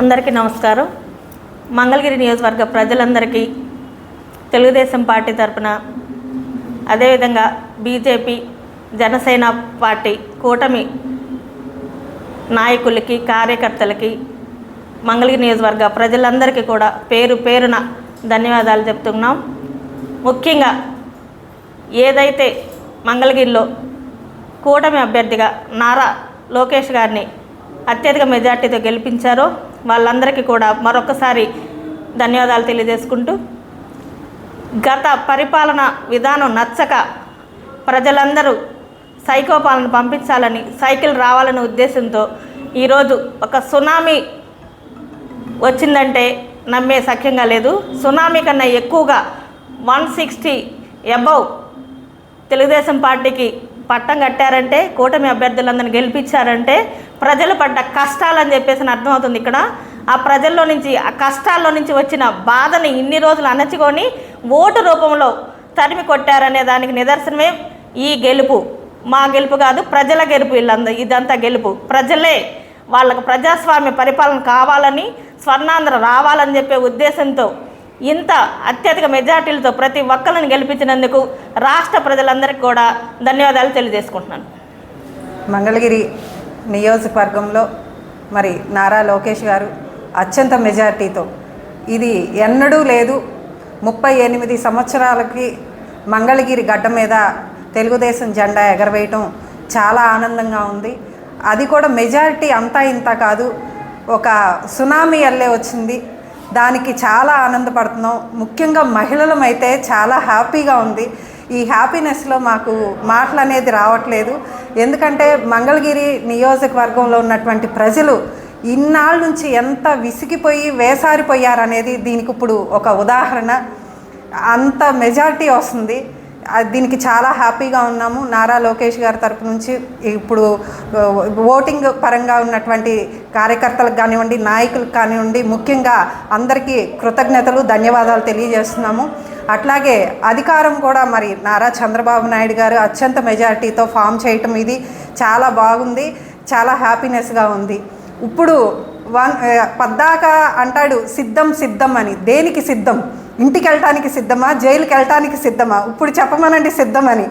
అందరికీ నమస్కారం. మంగళగిరి నియోజకవర్గ ప్రజలందరికీ తెలుగుదేశం పార్టీ తరపున అదేవిధంగా బీజేపీ జనసేన పార్టీ కూటమి నాయకులకి కార్యకర్తలకి మంగళగిరి నియోజకవర్గ ప్రజలందరికీ కూడా పేరు పేరున ధన్యవాదాలు చెప్తున్నాం. ముఖ్యంగా ఏదైతే మంగళగిరిలో కూటమి అభ్యర్థిగా నారా లోకేష్ గారిని అత్యధిక మెజార్టీతో గెలిపించారో వాళ్ళందరికీ కూడా మరొకసారి ధన్యవాదాలు తెలియజేసుకుంటూ గత పరిపాలన విధానం నచ్చక ప్రజలందరూ సైకో పాలన పంపించాలని సైకిల్ రావాలనే ఉద్దేశంతో ఈరోజు ఒక సునామీ వచ్చిందంటే నమ్మే సఖ్యంగా లేదు. సునామీ కన్నా ఎక్కువగా వన్ సిక్స్టీ అబౌవ్ తెలుగుదేశం పార్టీకి పట్టం కట్టారంటే కూటమి అభ్యర్థులందరిని గెలిపించారంటే ప్రజలు పడ్డ కష్టాలని చెప్పేసి అర్థమవుతుంది ఇక్కడ. ఆ ప్రజల్లో నుంచి ఆ కష్టాల్లో నుంచి వచ్చిన బాధని ఇన్ని రోజులు అణచుకొని ఓటు రూపంలో తరిమి కొట్టారనే దానికి నిదర్శనమే ఈ గెలుపు. మా గెలుపు కాదు ప్రజల గెలుపు వీళ్ళంద ఇదంతా గెలుపు. ప్రజలే వాళ్ళకు ప్రజాస్వామ్య పరిపాలన కావాలని స్వర్ణాంధ్ర రావాలని చెప్పే ఉద్దేశంతో ఇంత అత్యధిక మెజార్టీలతో ప్రతి ఒక్కరిని గెలిపించినందుకు రాష్ట్ర ప్రజలందరికీ కూడా ధన్యవాదాలు తెలియజేసుకుంటున్నాను. మంగళగిరి నియోజకవర్గంలో మరి నారా లోకేష్ గారు అత్యంత మెజార్టీతో ఇది ఎన్నడూ లేదు. ముప్పై ఎనిమిది సంవత్సరాలకి మంగళగిరి గడ్డ మీద తెలుగుదేశం జెండా ఎగరవేయటం చాలా ఆనందంగా ఉంది. అది కూడా మెజారిటీ అంతా ఇంత కాదు. ఒక సునామీ అల్లే వచ్చింది. దానికి చాలా ఆనందపడుతున్నాం. ముఖ్యంగా మహిళలమైతే చాలా హ్యాపీగా ఉంది. ఈ హ్యాపీనెస్లో మాకు మాటలు అనేది రావట్లేదు. ఎందుకంటే మంగళగిరి నియోజకవర్గంలో ఉన్నటువంటి ప్రజలు ఇన్నాళ్ళ నుంచి ఎంత విసిగిపోయి వేసారిపోయారనేది దీనికి ఇప్పుడు ఒక ఉదాహరణ. అంత మెజారిటీ వస్తుంది. దీనికి చాలా హ్యాపీగా ఉన్నాము. నారా లోకేష్ గారి తరపు నుంచి ఇప్పుడు ఓటింగ్ పరంగా ఉన్నటువంటి కార్యకర్తలకు కానివ్వండి నాయకులకు కానివ్వండి ముఖ్యంగా అందరికీ కృతజ్ఞతలు ధన్యవాదాలు తెలియజేస్తున్నాము. అట్లాగే అధికారం కూడా మరి నారా చంద్రబాబు నాయుడు గారు అత్యంత మెజారిటీతో ఫామ్ చేయటం ఇది చాలా బాగుంది చాలా హ్యాపీనెస్గా ఉంది. ఇప్పుడు వన్ పద్దాక అంటాడు సిద్ధం సిద్ధం అని. దేనికి సిద్ధం? ఇంటికి వెళ్ళటానికి సిద్ధమా? జైలుకి వెళ్ళటానికి సిద్ధమా? ఇప్పుడు చెప్పమనండి సిద్ధమని.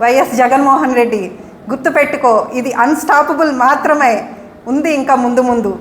వైఎస్ జగన్మోహన్ రెడ్డి గుర్తుపెట్టుకో ఇది అన్స్టాపబుల్ మాత్రమే. ఉంది ఇంకా ముందు ముందు.